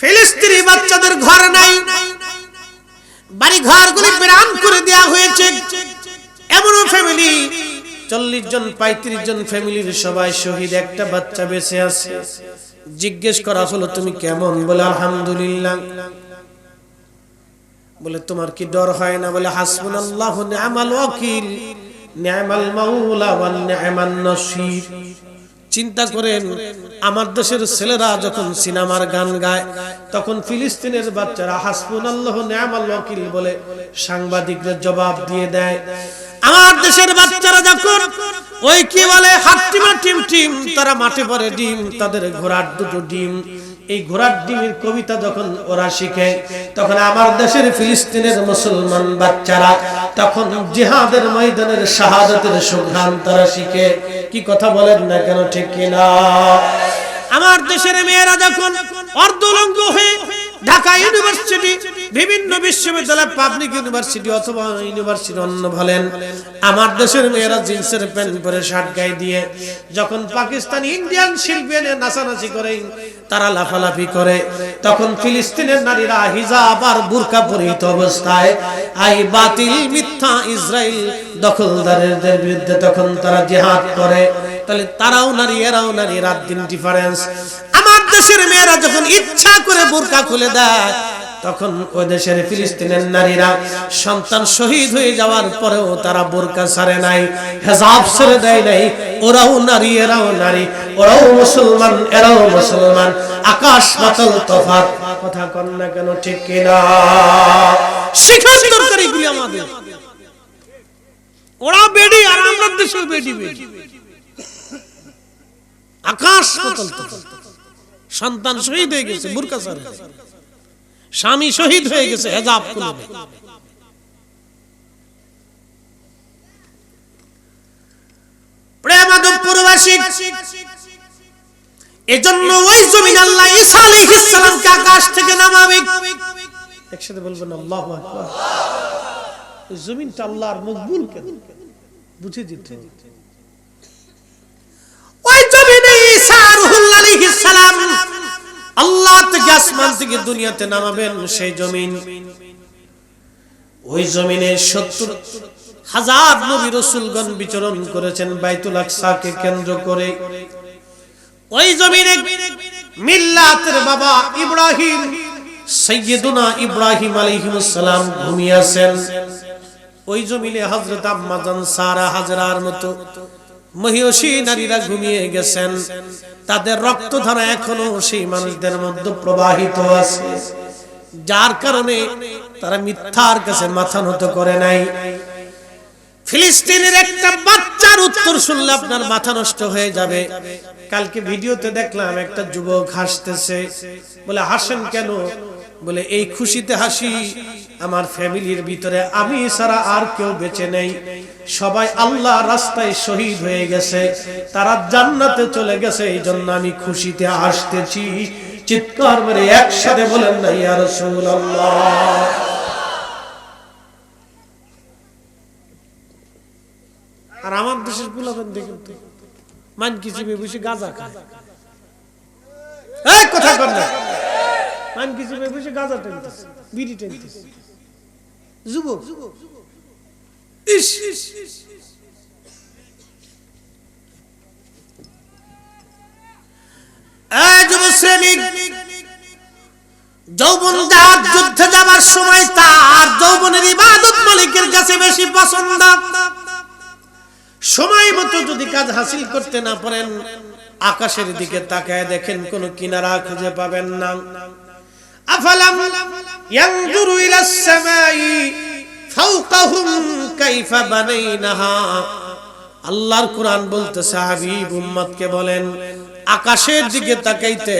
ফিলিস্তিনি বাচ্চাদের ঘর নাই। বাড়ি ঘরগুলি বিরান করে দেয়া হয়েছে। এমনও ফ্যামিলি চল্লিশ জন, পঁয়ত্রিশ জন ফ্যামিলির সবাই শহীদ, একটা বাচ্চা বেঁচে আছে। জিজ্ঞেস করা হলো, তুমি কেমন? বলে, আলহামদুলিল্লাহ। বলে, তোমার কি ডর হয় না? বলে হাসবুন আল্লাহ নি'মাল ওয়াকিল নি'মাল মাওলা ওয়া নি'মান নাসির। চিন্তা করেন, আমার দেশের ছেলেরা যখন সিনেমার গান গায়, তখন ফিলিস্তিনের বাচ্চারা হাসপুন আল্লাহ ওয়াকিল বলে সাংবাদিকদের জবাব দিয়ে দেয়। আমার দেশের বাচ্চারা যখন ওই কি বলে, হাট্টিমা টিম টিম, তারা মাঠে পরে ডিম, তাদের ঘোড়ার দুটো ডিম। এই ঘোড়ার ডিমের কবিতা যখন ওরা শিখে, তখন আমার দেশের ফিলিস্তিনের মুসলমান বাচ্চারা তখন জিহাদের ময়দানের শাহাদতের সুঘ্রাণ তারা শিখে। কি কথা বলেন না কেন, ঠিক কিনা? আমার দেশের মেয়েরা যখন অর্ধলঙ্গ হয়ে ঢাকা ইউনিভার্সিটি, বিভিন্ন বিশ্ববিদ্যালয় পাবলিক ইউনিভার্সিটি অথবা ইউনিভার্সিটি অন্য বলেন। আমার দেশের মেয়েরা জিন্সের প্যান্ট পরে শার্ট গায়ে দিয়ে যখন পাকিস্তান ইন্ডিয়ান শিল্পী এনে নাচানাচি করে, তারা লাফালাফি করে। তখন ফিলিস্তিনের নারীরা হিজাব আর বুরকা পরিহিত অবস্থায় আই বাতিল মিথ্যা ইসরায়েল দখলদারদের বিরুদ্ধে তখন তারা জিহাদ করে। তাহলে তারাও নারী, এরাও নারী, রাত দিন ডিফারেন্স আমার দেশের মেয়েরা যখন ইচ্ছা করে বোরকা খুলে দেয়, তখন ওই দেশের ফিলিস্তিনের নারীরা সন্তান শহীদ হয়ে যাওয়ার পরেও তারা বোরকা ছাড়ে নাই, হেজাব ছেড়ে দেয় নাই। ওরাও নারী, এরাও নারী, ওরাও মুসলমান, এরাও মুসলমান। আকাশ পাতাল তফাৎ, কথা কন না কেন, ঠিক কিনা শিখার দরকার এগুলি আমাদের। ওরা বেডি আর আমরা দেশেও বেডি বেডি। আকাশ পাতাল তফাৎ। সন্তান শহীদ হয়ে গেছে বুরকা ছাড়ে স্বামী শহীদ হয়ে গেছে হেজাব প্রেমাদবপুরবাসী এজন্য ওই জমিন আল্লাহ ঈসা আলাইহিস সালামকে আকাশ থেকে নামাবে। একসাথে বলবেন আল্লাহু আকবার। জমিনটা আল্লাহর মকবুল কেন? বুঝে দিতে ওই জমিনে ঈসা রুহুল আলাইহিস সালাম, আল্লাহ থেকে আসমান থেকে দুনিয়াতে নামাবেন সেই জমিন। ওই জমিনে সত্তর হাজার নবী রসুলগণ বিচরণ করেছেন বাইতুল আকসাকে কেন্দ্র করে। ওই জমিনে মিল্লাতের বাবা ইব্রাহিম, সৈয়দুনা ইব্রাহিম আলাইহিস সালাম ঘুমিয়ে আছেন। ওই জমিনে হযরত আম্মাজান সারা হাজরার মতো। মহিষী নারীরা ঘুমিয়ে গেছেন। তাদের রক্তধারা এখনও সেই মানুষদের মধ্যে প্রবাহিত আছে। যার কারণে তারা মিথ্যার কাছে মাথা নত করে নাই। ফিলিস্তিনের একটা বাচ্চার উত্তর শুনলে আপনার মাথা নষ্ট হয়ে যাবে। কালকে ভিডিওতে দেখলাম একটা যুবক হাসতেছে। বলে, হাসেন কেন? বলে, এই খুশিতে হাসি আমার ফ্যামিলির ভিতরে, আমি ছাড়া আর কেউ বেঁচে নেই। সবাই আল্লাহ রাস্তায় শহীদ হয়ে গেছে, তারা জান্নাতে চলে গেছে এই জন্য আমি খুশিতে আসতেছি চিৎকার মেরে একসাথে বলেন, না, ইয়া রাসূলুল্লাহ। আর আমার দেশের পোলাপেন দেখেন তো মান কিছু বসে খায় কথা কর মান কিছু বসে গাঁজা টেনতেছে, বিড়ি টেনতেছে। যুবক সময় যৌবনের মালিকের কাছে বেশি সময় মতো যদি কাজ হাসিল করতে না পারেন, আকাশের দিকে তাকায় দেখেন কোন কিনারা খুঁজে পাবেন না। আফালাম ইয়ানজুরু ইলাস সামাই ফাওকাহুম কাইফা বানাইনাহা। আল্লাহর কোরআন বলতে সাহাবীব উম্মতকে বলেন, আকাশের দিকে তাকাইতে,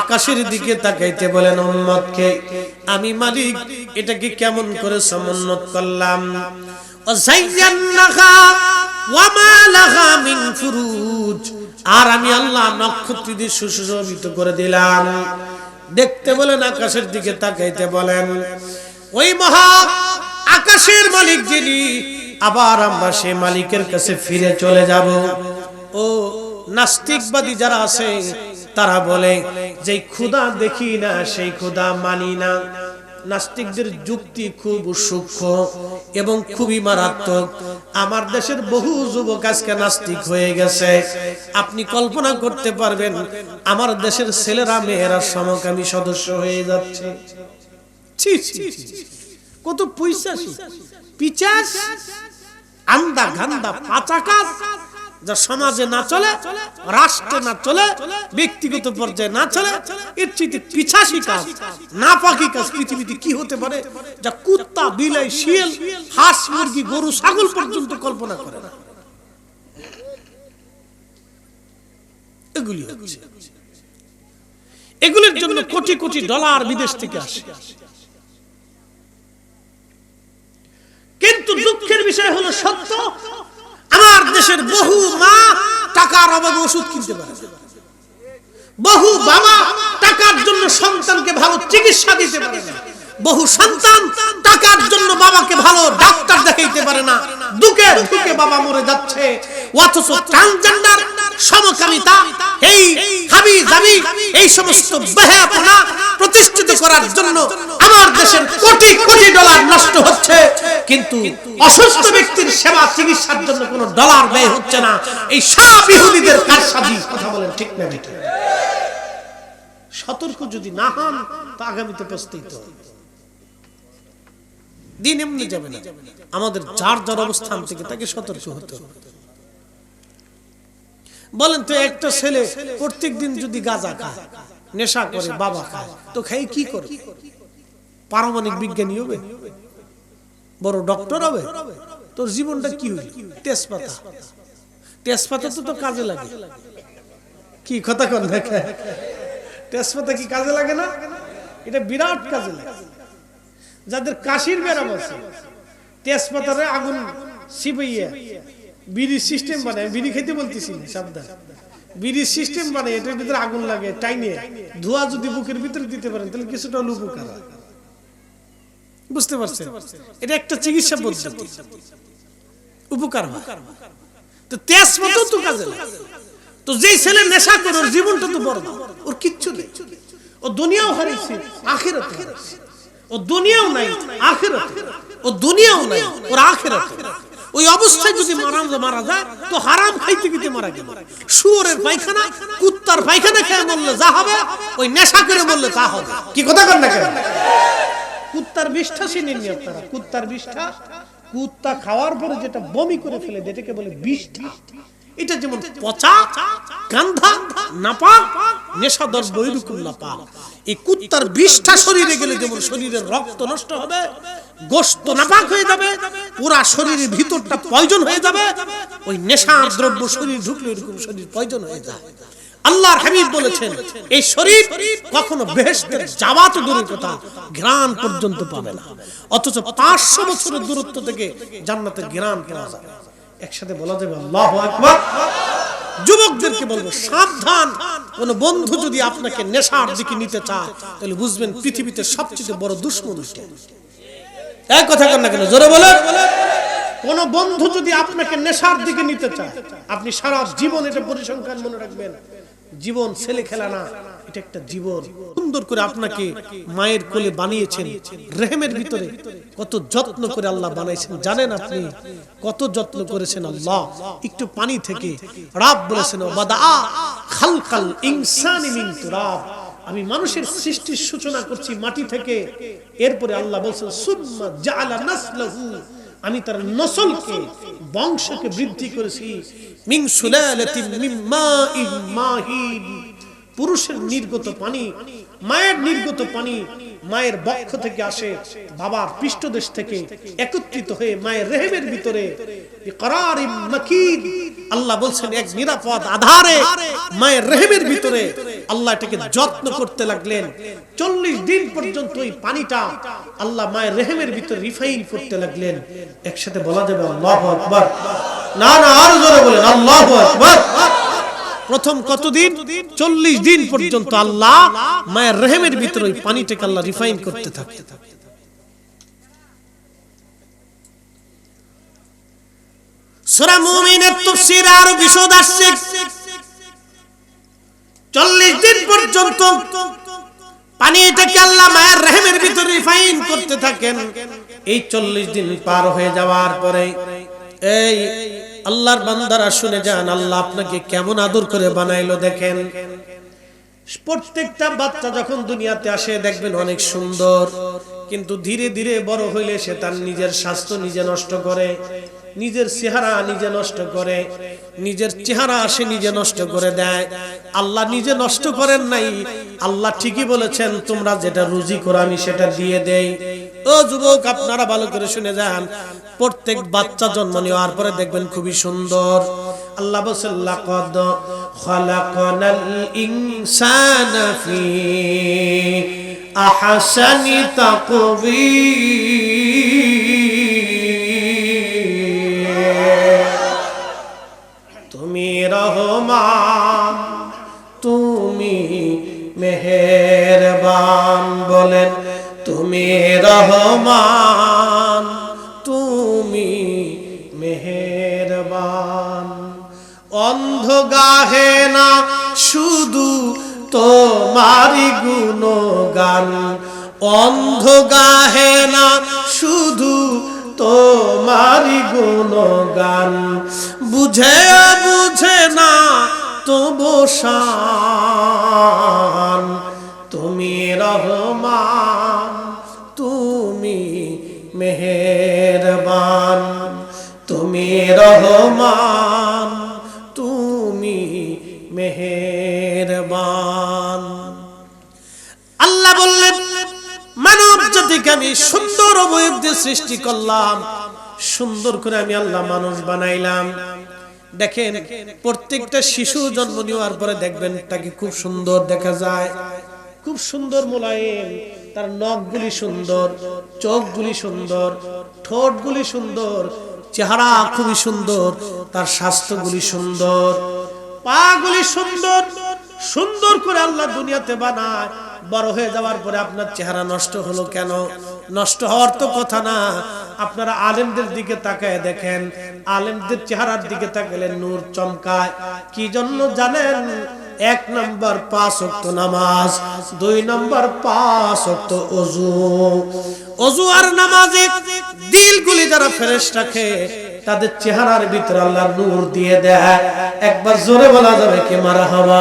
আকাশের দিকে তাকাইতে বলেন উম্মতকে, আমি মালিক, এটাকে কেমন করে সমুন্নত করলাম? আর আমি আল্লাহ নক্ষত্র দিয়ে সুশোভিত করে দিলাম। দেখতে বলেন, আকাশের দিকে তাকাইতে বলেন। ওই মহা আকাশের মালিক যিনি, আবার আমরা সে মালিকের কাছে ফিরে চলে যাব। ও নাস্তিকবাদী যারা আছে, তারা বলে যে ক্ষুদা দেখি না, সেই ক্ষুদা মানি না। নাস্তিকদের যুক্তি খুব সূক্ষ্ম এবং খুবই মারাত্মক। আমার দেশের বহু যুবক আজকে নাস্তিক হয়ে গেছে। আপনি কল্পনা করতে পারবেন, আমার দেশের ছেলেরা, মেয়েরা সমকামী সদস্য হয়ে যাচ্ছে। কত পয়সা পিচাস, আন্দা, গান্দা পাচা কাজ যা সমাজে না চলে, রাষ্ট্রে না চলে, ব্যক্তিগত পর্যায়ে না চলে, এর চেয়ে পিছাসি কাজ না পাকি কাজ পৃথিবীতে কি হতে পারে যা কুত্তা, বিলাই, শিয়াল, হাঁস, মুরগি, গরু, ছাগল পর্যন্ত কল্পনা করে না। এগুলি হচ্ছে। এগুলির জন্য কোটি কোটি ডলার বিদেশ থেকে আসে। কিন্তু দুঃখের বিষয় হলো সত্য আমার দেশের বহু মা টাকার অভাবে ওষুধ কিনতে পারে। বহু বাবা টাকার জন্য সন্তানকে ভালো চিকিৎসা দিতে পারে না। বহু সন্তান টাকার জন্য বাবাকে ভালো ডাক্তার দেখাইতে পারে না। দুকে দুকে বাবা মরে যাচ্ছে। অথচ ট্রান্সজেন্ডার সমকামিতা, এই হাবি জাবি, এই সমস্ত বেহাপনা প্রতিষ্ঠিত করার জন্য আমার দেশের কোটি কোটি ডলার নষ্ট হচ্ছে। কিন্তু অসুস্থ ব্যক্তির সেবা চিকিৎসার জন্য কোনো ডলার ব্যয় হচ্ছে না। এই সব ইহুদিদের কারসাজি, কথা বলেন ঠিক না বেটা সতর্ক যদি না হন, তো আগামীতে পস্তিত দিন এমনি যাবে না। আমাদের যার যার অবস্থান থেকে তাকে সতর্ক হতে হবে। বলেন তো একটা ছেলে প্রত্যেক দিন যদি গাঁজা খায় নেশা করে বাবা খায় তো খাই কি করে? পারমাণিক বিজ্ঞানী হবে? বড় ডক্টর হবে? তোর জীবনটা কি হইল? তেজপাতা। তেজপাতা। তো তো কাজে লাগে। কি কথা দেখে? তেজপাতা কি কাজে লাগে না? এটা বিরাট কাজে লাগে। যাদের কাশির ব্যারাম আছে তেজপাতারে আগুন সিপাইয়া। বিড়ির সিস্টেম বানায়, বিড়ি খেতে বলতেছি সাবধান। বিড়ির সিস্টেম বানায়, এটার ভিতরে আগুন লাগে, টাইনে। ধোয়া যদি বুকের ভিতরে দিতে পারেন, তাহলে কিছুটা হলে উপকার বুঝতে পারছেন? এটা একটা চিকিৎসা পদ্ধতি। উপকার হয়। তো তেজপাতাও তো কাজে তো যেই ছেলে নেশা করে, ওর জীবনটা তো বড়। ওর কিচ্ছু নেই। ও দুনিয়াও হারিয়েছে আখেরাতে ও দুনিয়াও নাই আখেরাতে ও দুনিয়াও নাই, ওর আখেরাতে ওই অবস্থায় যদি মারা মারা যায় তো হারাম খাইতে গিয়ে মারা গেল। শুয়োরের পায়খানা কুত্তার পায়খানা খেয়ে বললে যা হবে ওই নেশা করে বললে তা হবে। কি কথা কর না কেন? কুত্তার বিষ্ঠা নিয়ে আপনারা কুত্তার বিষ্ঠা কুত্তা খাওয়ার পরে যেটা বমি করে ফেলে যেটাকে এটাকে বলে বিষ্ঠা। এটা যেমন পচা গান্ধা নাপাক নেশা দ্রব্য এরকম নাপাক এই কুত্তার বিষ্ঠা শরীরে গেলে যেমন শরীরের রক্ত নষ্ট হবে গোস্ত নাপাক হয়ে যাবে পুরা শরীরের ভিতরটা পয়জন হয়ে যাবে ওই নেশার দ্রব্য শরীর ঢুকলে এরকম শরীর পয়জন হয়ে যায়। আল্লাহর হাবিব বলেছেন এই শরীর কখনো বেহেশতের যাওয়া তো দূরের কথা ঘ্রাণ পর্যন্ত পাবে না। অথচ পাঁচশো বছরের দূরত্ব থেকে জান্নাতের ঘ্রাণ পাওয়া যাবে। একসাথে বলা যাবে, আল্লাহ আকবার। যুবকদেরকে বলব, সাবধান। কোন বন্ধু যদি আপনাকে নেশার দিকে নিতে চায়, তাহলে বুঝবেন পৃথিবীতে সবচেয়ে বড় দুশ্মন। এক কথা কেন না কেন, জোরে বলে কোন বন্ধু যদি আপনাকে নেশার দিকে নিতে চায়, আপনি সারা জীবন এটা পরিসংখ্যান মনে রাখবেন। জীবন ছেলে খেলা না। এটা একটা জীবন। সুন্দর করে আপনাকে মায়ের কোলে বানিয়েছেন, রেহেমের ভিতরে। কত যত্ন করে আল্লাহ বানাইছেন। জানেন আপনি, কত যত্ন করেছেন আল্লাহ। একটু পানি থেকে রাব বলেছেন খালকাল ইনসানি মিন তুরাব। আমি মানুষের সৃষ্টির সূচনা করছি মাটি থেকে। এরপরে আল্লাহ বলছেন, সুম্মা জাআলা নাসলাহু। আমি তার নসলকে, বংশকে বৃদ্ধি করেছি। মিন সুলালাতিন মিন মাইন পুরুষের নির্গত পানি, মায়ের নির্গত পানি, মায়ের বক্ষ থেকে আসে, বাবার পৃষ্ঠদেশ থেকে একত্রিত হয়ে মায়ের রেহেমের ভিতরে। আল্লাহ বলছেন, এক নিরাপদ আধারে মায়ের রেহেমের ভিতরে আল্লাহ এটাকে যত্ন করতে লাগলেন। চল্লিশ দিন পর্যন্ত ওই পানিটা আল্লাহ মায়ের রেহেমের ভিতরে রিফাইন করতে লাগলেন। একসাথে বলা যাবে, আল্লাহ আকবার। না না, আর জোরে বলেন, আল্লাহ আকবার। প্রথম কতদিন? চল্লিশ দিন পর্যন্ত আল্লাহ মায়ের রেহেমের ভিতরে ওই পানিটাকে আল্লাহ রিফাইন করতে থাকে। করতে থাকেন। এই চল্লিশ দিন পার হয়ে যাওয়ার পরে এই আল্লাহর বান্দারা শুনে যান আল্লাহ আপনাকে কেমন আদর করে বানাইলো দেখেন। প্রত্যেকটা বাচ্চা যখন দুনিয়াতে আসে, দেখবেন অনেক সুন্দর। কিন্তু ধীরে ধীরে বড় হইলে সে তার নিজের স্বাস্থ্য নিজে নষ্ট করে, নিজের চেহারা নিজে নষ্ট করে, নিজের চেহারা আসে নিজে নষ্ট করে দেয়। আল্লাহ নিজে নষ্ট করেন নাই, আল্লাহ ঠিকই বলেছেন, তোমরা যেটা রুজি করো, আমি সেটা দিয়ে দেই। ও যুবক, আপনারা ভালো করে শুনে যান। প্রত্যেক বাচ্চা জন্ম নেওয়ার পরে দেখবেন খুবই সুন্দর। আল্লাহ বলছেন তুমি রহমান, তুমি মেহেরবান বলেন তুমি রহমান, তুমি মেহেরবান। অন্ধ গাহে না, শুধু তোমারি গুণগান। অন্ধ গাহে না, শুধু তোমারি গুণগান। বুঝে বুঝে না, তবু শান। তুমি রহমান মেহেরবান তুমি রহমান, তুমি মেহেরবান। আল্লাহ বললেন, মানব জাতিকে আমি সুন্দর অবয়ব সৃষ্টি করলাম, সুন্দর করে আমি আল্লাহ মানুষ বানাইলাম। দেখেন, প্রত্যেকটা শিশু জন্ম নেওয়ার পরে দেখবেন তাকে খুব সুন্দর দেখা যায়। খুব সুন্দর মোলায়েম, তার নখগুলি সুন্দর, চোখগুলি সুন্দর, ঠোঁটগুলি সুন্দর, চেহারা খুবই সুন্দর, তার স্বাস্থ্যগুলি সুন্দর, পাগুলি সুন্দর সুন্দর করে আল্লাহ দুনিয়াতে বানায়। বড় হয়ে যাওয়ার পরে আপনার চেহারা নষ্ট হলো কেন? নষ্ট হওয়ার তো কথা না। আপনারা আলেমদের দিকে তাকায় দেখেন, আলেমদের চেহারার দিকে তাকালে নূর চমকায়। কি জন্য জানেন? এক নম্বর পাঁচ অক্ত নামাজ, দুই নম্বর পাঁচ অক্ত অজু। অজু আর নামাজে দিলগুলি যারা ফ্রেশ রাখে তাদের চেহারার ভিতরে আল্লাহ নূর দিয়ে দেয়। একবার জোরে বলা যাবে কি মারা হওয়া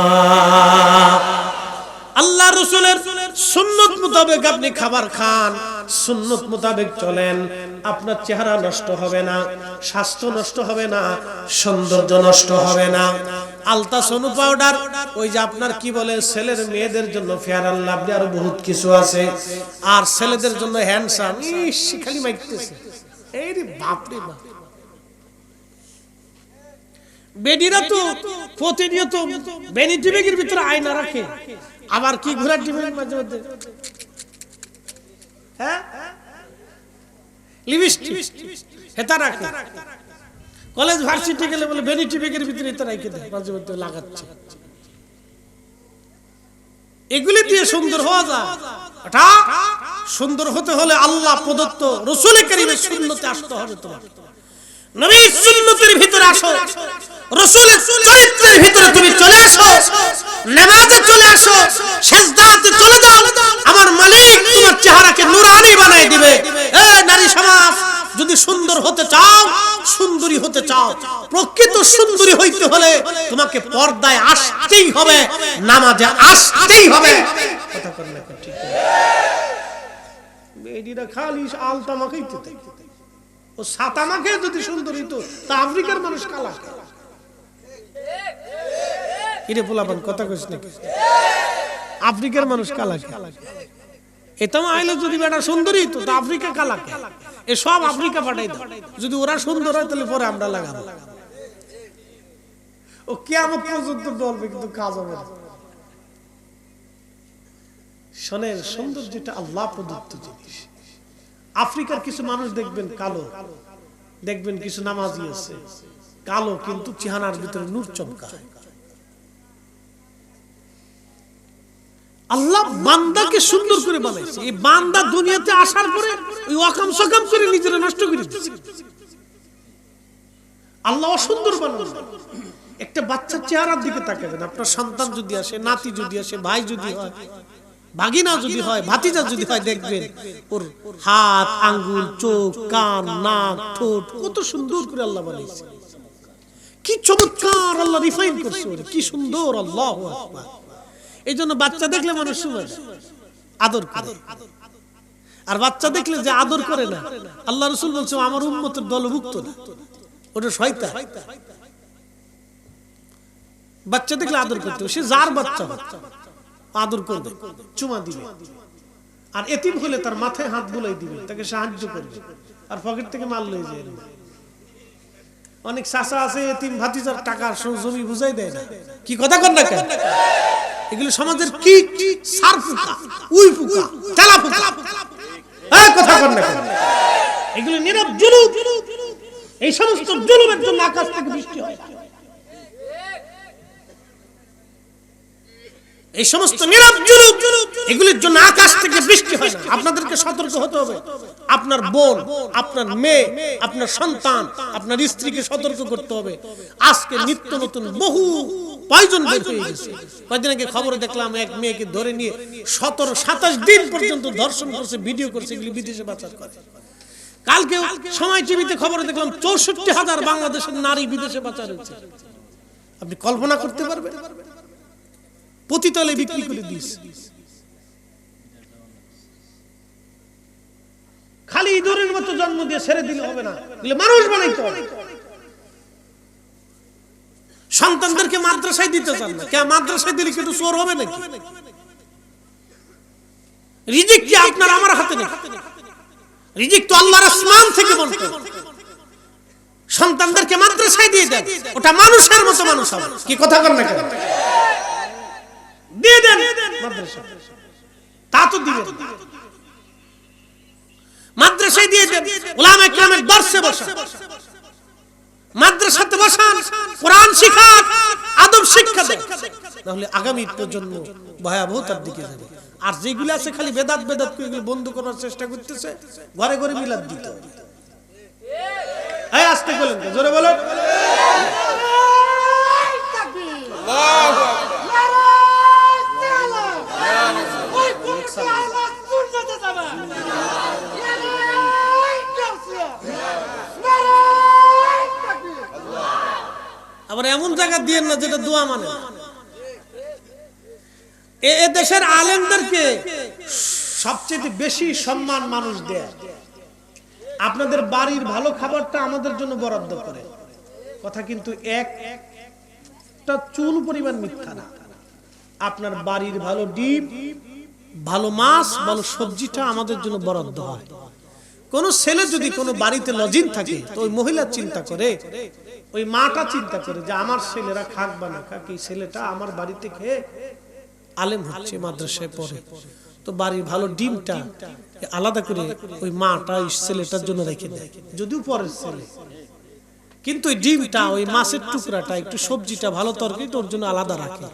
আল্লাহ রসুলের সুন্নত মোতাবেক আপনি খাবার খান, সুন্নত মোতাবেক চলেন। আপনার চেহারা নষ্ট হবে না, স্বাস্থ্য নষ্ট হবে না, সৌন্দর্য নষ্ট হবে না। আলতা সোনু পাউডার, ওই যে আপনার কি বলে, ছেলের মেয়েদের জন্য ফেয়ার আল্লাহ আরও বহুত কিছু আছে। আর ছেলেদের জন্য হ্যান্ডসাম খালি মাইকতেছে এই রে বাপরে বাপ। বেডিরা তো প্রতিনিয়ত বেনিটি ব্যাগের ভিতরে আয়না রাখে। আবার কি ঘোরার টিমের মাঝে মধ্যে? হ্যাঁ? কলেজ ভার্সিটি গেলে বলে এগুলি দিয়ে সুন্দর হওয়া সুন্দর হতে হলে আল্লাহ প্রদত্ত রসুল করিমের সুন্নতে আসতে হবে তোমার নবীর ভিতরে আসো। রসুলের চরিত্রের ভিতরে তুমি চলে আসো, নামাজে চলে আসো, সেজদাতে চলে যাও। আমার মালিক তোমার চেহারাকে নুরানি বানাই দিবে। এ নারী সমাজ, যদি সুন্দর হতে চাও, সুন্দরী হতে চাও। প্রকৃত সুন্দরী হইতে হলে তোমাকে পর্দায় আসতেই হবে, নামাজে আসতেই হবে। ও যদি সুন্দর তা আফ্রিকার মানুষ কালা। কিরে পোলাপান, কথা কইস নাকি আফ্রিকার মানুষ কালা এটা আইলে যদি বেটা সুন্দরী, তো আফ্রিকা কালা এ সব আফ্রিকা পাঠাই দাও। যদি ওরা সুন্দর হয়, তাহলে পরে আমরা লাগাবো। ও কেমন পর্যন্ত বলবে কিন্তু কাজ হবে না। শোনেন, সৌন্দর্যটা আল্লাহ প্রদত্ত জিনিস। আফ্রিকার কিছু মানুষ দেখবেন কালো। দেখবেন কিছু নামাজি আছে। কালো, কিন্তু চেহারার ভিতরে নূর চমকায়। আল্লাহ বান্দাকে সুন্দর করে বানাইছে। এই বান্দা দুনিয়াতে আসার পরে ওই অকাম সকাম করে নিজেরা নষ্ট করে দিচ্ছে আল্লাহ সুন্দর বানানো। একটা বাচ্চার চেহারার দিকে তাকাবেন। আপনার সন্তান যদি আসে, নাতি যদি আসে, ভাই যদি হয়, ভাগিনা যদি হয়, ভাতিজা যদি হয়, দেখবেন ওর হাত, আঙ্গুল, চোখ, কান, নাক, ঠোঁট, কত সুন্দর করে আল্লাহ বানিয়েছে কি চমৎকার আল্লাহ রিফাইন করছে কি সুন্দর, আল্লাহ এই জন্য বাচ্চা দেখলে মানুষ শুনে আদর আর বাচ্চা দেখলে যে আদর করে না, আল্লাহ রসুল বলছে, আমার উন্মতের দলভুক্ত না। ওটা শয়তা বাচ্চা দেখলে আদর করতে। সে যার বাচ্চা আদর করবে, চুমা দিবে। আর এতিম হলে তার মাথায় হাত বুলাই দিবে, তাকে সাহায্য করবে। আর পকেট থেকে মাল লয়ে যায়। অনেক চাষা আছে, এতিম ভাতিজার টাকা জমি বুঝাই দেয় না। কি কথা কর না কেন? এগুলো সমাজের কি? সার ফুকা, উই ফুকা তেলা ফুকা। হ্যাঁ কথা কর না এগুলো নীরব জুলুম। এই সমস্ত জুলুমের জন্য আকাশ থেকে বৃষ্টি হয়। এই সমস্ত নীরব জুলুম, এগুলির জন্য আকাশ থেকে বৃষ্টি হয় আপনাদেরকে সতর্ক হতে হবে। আপনার বোন, আপনার মেয়ে, আপনার সন্তান, আপনার স্ত্রীকে সতর্ক করতে হবে। আজকে নিত্য নতুন বহু পয়জন বের হয়ে গেছে। কয়েকদিন আগে খবরে দেখলাম এক মেয়েকে ধরে নিয়ে সতেরো সাতাশ দিন পর্যন্ত ধর্ষণ করছে, ভিডিও করছে, এগুলি বিদেশে পাচার করে। কালকে সময় টিভিতে খবরে দেখলাম চৌষট্টি হাজার বাংলাদেশের নারী বিদেশে পাচার হয়েছে। আপনি কল্পনা করতে পারবেন? পতিতলে বিক্রি করে দিস খালি ইঁদুরের মতো জন্ম দিয়ে ছেড়ে দিলে হবে না। মানুষ বানাইতে হবে। সন্তানদেরকে মাদ্রাসায় দিতে চান না। কে মাদ্রাসায় দিলে কিন্তু চোর হবে নাকি? রিজিক কি আপনার আমার হাতে নেই? রিজিক তো আল্লাহর আসমান থেকে বলতে সন্তানদেরকে মাদ্রাসায় দিয়ে দেন। ওটা মানুষের মতো মানুষ হবে। কি কথা কর না কেন? দিয়ে দেন মাদ্রাসা। তা তো দিবেন মাদ্রাসায় দিয়ে দেন। ওলামা ইকরামের দর্শে বসা। মাদ্রাসাতে বসান, কোরআন শিখান, আদব শিক্ষা দেন। তাহলে আগামী প্রজন্ম ভয়াবহতার দিকে যাবে। আর যেগুলো আছে খালি বেদাত বেদাত এগুলো বন্ধ করার চেষ্টা করতেছে, ঘরে ঘরে মিলাদ দিতে এই আসতে বলেন জোরে বলেন। আবার এমন জায়গা দিয়েন না যেটা দোয়া মানে? এ দেশের আলেমদেরকে সবচেয়ে বেশি সম্মান মানুষ দেয়। আপনাদের বাড়ির ভালো খাবারটা আমাদের জন্য বরাদ্দ করে। কথা কিন্তু এক, একটা চুল পরিমাণ মিথ্যা না। আপনার বাড়ির ভালো ডিম, ভালো মাছ, ভালো সবজিটা আমাদের জন্য বরাদ্দ হয়। কোন ছেলে যদি কোনো বাড়িতে লজিং থাকে তো ওই মহিলা চিন্তা করে ওই মাটা চিন্তা করে যে আমার ছেলেরা খাক বা না খাক এই ছেলেটা আমার বাড়িতে খেয়ে আলেম হচ্ছে মাদ্রাসায় পড়ে। তো বাড়ির ভালো ডিমটা আলাদা করে ওই মাটা ওই ছেলেটার জন্য রেখে দেয়। যদিও পরের ছেলে। কিন্তু ওই ডিমটা ওই মাছের টুকরাটা একটু সবজিটা ভালো তরকারি ওর জন্য আলাদা রাখে।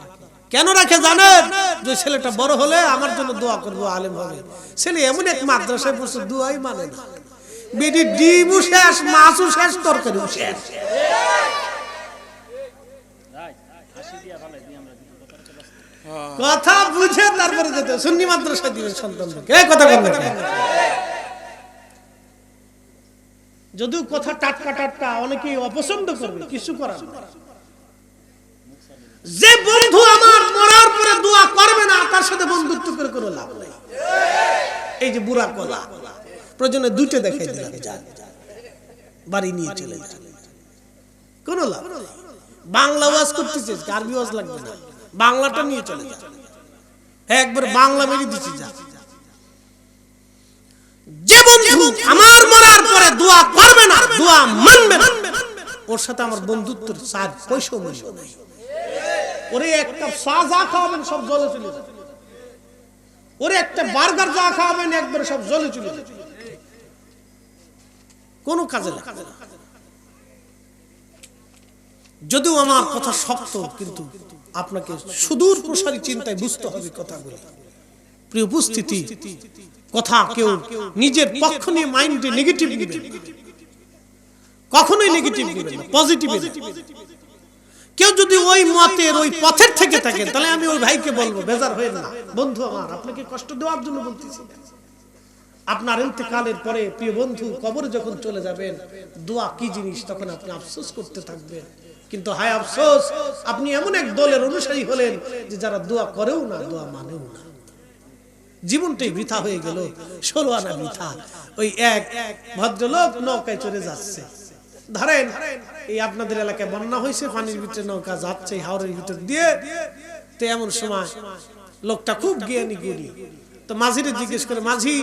কেন রাখে জানেন? যে ছেলেটা বড় হলে আমার জন্য দোয়া করব, আলেম হবে। ছেলে এমন এক মাদ্রাসায় বসে দোয়াই মানে না। বেডি ডিমও শেষ মাছও শেষ তরকারিও শেষ। কথা বুঝে তারপরে যেতে। সুন্নি মাদ্রাসা কথা। যদিও কথা টাটকা টাটকা, অনেকেই অপছন্দ করবে, কিছু করার যে বন্ধু পরে দোয়া করবে না তার সাথে বন্ধুত্ব করে কোনো লাভ নাই। এই যে বুড়া কলা, প্রয়োজনে দুইটা দেখাই দিলাম যান বাড়ি নিয়ে চলে যান কোনো লাভ বাংলা ওয়াজ করতেছিস আরবি ওয়াজ লাগবে না। বাংলাটা নিয়ে চলে যা। হ্যাঁ একবার বাংলা মেরে দিচ্ছি যা। যে বন্ধু আমার মরার পরে দোয়া করবে না, দোয়া মানবে না, ওর সাথে আমার বন্ধুত্বের সার পয়সা মূল্য নাই ওরে একটা চা যা খাওয়াবেন, সব জলে চলে ওরে একটা বার্গার যা খাওয়াবেন, একবারে সব জলে চলে যাবে। কোনো কাজে যদিও আমার কথা শক্ত, কিন্তু আপনাকে সুদূর প্রসারী চিন্তায় বুঝতে হবে কথাগুলো। প্রিয় উপস্থিতি, কথা কেউ নিজের পক্ষ নিয়ে মাইন্ডে নেগেটিভ। কখনোই নেগেটিভ নেবেন না পজিটিভ কেউ যদি ওই মতের ওই পথের থেকে থাকে তাহলে আমি ওই ভাইকে বলব, বেজার হয়ে না। বন্ধু আমার, আপনাকে কষ্ট দেওয়ার জন্য বলতেছি। আপনার ইন্তেকালের পরে প্রিয় বন্ধু, কবরে যখন চলে যাবেন, দোয়া কি জিনিস? তখন আপনি আফসোস করতে থাকবেন। কিন্তু হায় আফসোস, আপনি এমন এক দলের অনুসারী হলেন যে যারা দোয়া করেও না, দোয়া মানেও না। জীবনটাই বৃথা হয়ে গেল, ষোলো আনা বৃথা। ওই এক ভদ্রলোক নৌকায় চলে যাচ্ছে। ধরেন, এই আপনাদের এলাকায় বন্যা হয়েছে, পানির ভিতরে নৌকা যাচ্ছে, এই হাওরের ভিতর দিয়ে। তো এমন সময় লোকটা খুব জ্ঞানী গুণী তো মাঝিরে জিজ্ঞেস করে, মাঝি,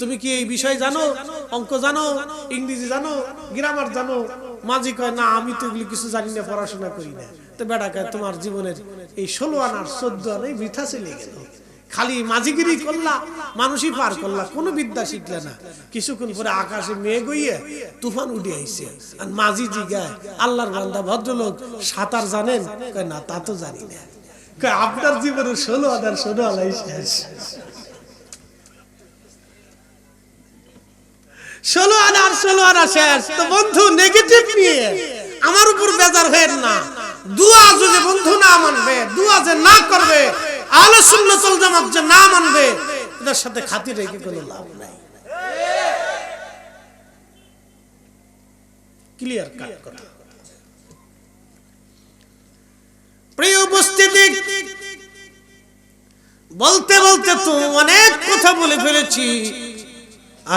তুমি কি এই বিষয় জানো? অঙ্ক জানো? ইংরেজি জানো? গ্রামার জানো? মাঝি কয়, না, আমি তো এগুলি কিছু জানি না, পড়াশোনা করি না। তো কয়, তোমার জীবনের এই ষোলো আনার চোদ্দ আনাই বৃথা চলে গেল। খালি মাঝিগিরি করলা, মানুষই পার করলা, কোনো বিদ্যা শিখলে না। কিছুক্ষণ পরে আকাশে মেঘ হইয়ে তুফান উঠে আইছে। আর মাঝি জিগায়, আল্লাহর বান্দা ভদ্রলোক সাঁতার জানেন? কয়, না, তা তো জানি না। আপনার জীবনের ষোলো হাজার ষোলো আলাই শেষ। ষোলো আনার ষোলো আনা শেষ। তো বন্ধু নেগেটিভ নিয়ে আমার উপর বেজার হয়ে না। দুয়া যদি বন্ধু না মানবে, দুয়া যে না করবে আলো সুন্নতুল জামাত যে না মানবে, এদের সাথে খাতির রেখে কোনো লাভ নাই? ক্লিয়ার কাট কথা। প্রিয় উপস্থিতি, বলতে বলতে তো অনেক কথা বলে ফেলেছি।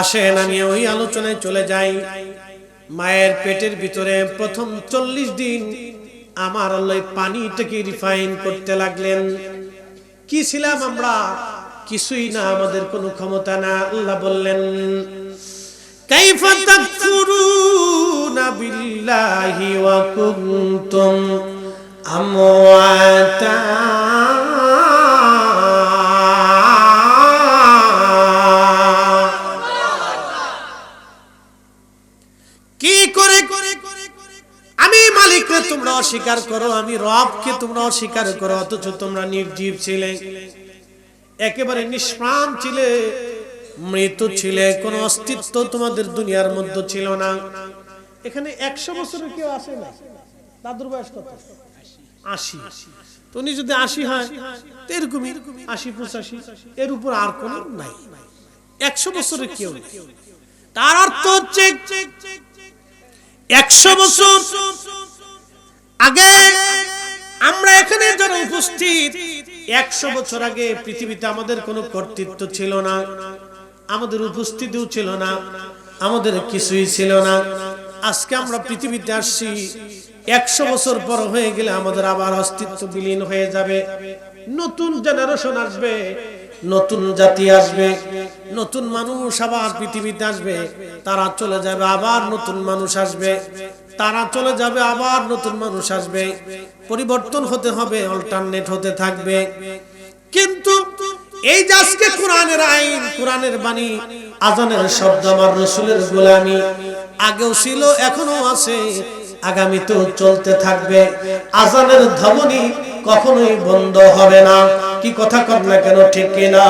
আসেন, আমি ওই আলোচনায় চলে যাই। মায়ের পেটের ভিতরে প্রথম চল্লিশ দিন আমার আল্লাহ পানিটাকে রিফাইন করতে লাগলেন। কি ছিলাম আমরা? কিছুই না আমাদের কোনো ক্ষমতা না আল্লাহ বললেন কি করে করে মালিককে তোমরা অস্বীকার করো, আমি রবকে তোমরা অস্বীকার করো, অথচ তোমরা নির্জীব ছিলে। একেবারে নিষ্প্রাণ ছিলে, মৃত ছিলে, কোন অস্তিত্ব তোমাদের দুনিয়ার মধ্যে ছিল না। এখানে একশো বছরের কেউ আসে না। দাদুর বয়স কত? আশি। উনি যদি আশি হয়, তো এরকমই আশি, পঁচাশি। এর উপর আর কোন নাই। একশো বছরের কেউ তার অর্থ হচ্ছে, একশো বছর আগে আমরা এখানে যারা উপস্থিত, একশো বছর আগে পৃথিবীতে আমাদের কোনো কর্তৃত্ব ছিল না, আমাদের উপস্থিতিও ছিল না, আমাদের কিছুই ছিল না। আজকে আমরা পৃথিবীতে আসছি, একশো বছর পর হয়ে গেলে আমাদের আবার অস্তিত্ব বিলীন হয়ে যাবে। নতুন জেনারেশন আসবে, নতুন জাতি আসবে, নতুন মানুষ আবার পৃথিবীতে আসবে, তারা চলে যাবে, আবার নতুন মানুষ আসবে। তারা চলে যাবে, আবার নতুন মানুষ আসবে। পরিবর্তন হতে হবে অল্টারনেট হতে থাকবে। কিন্তু এই যে আজকে কোরআনের আইন, কোরআনের বাণী, আজানের শব্দ আমার রসুলের গোলামি, আগেও ছিল এখনও আছে, আগামীতেও চলতে থাকবে। আজানের ধমনী কখনোই বন্ধ হবে না। কি কথা কর না কেন, ঠিক কিনা?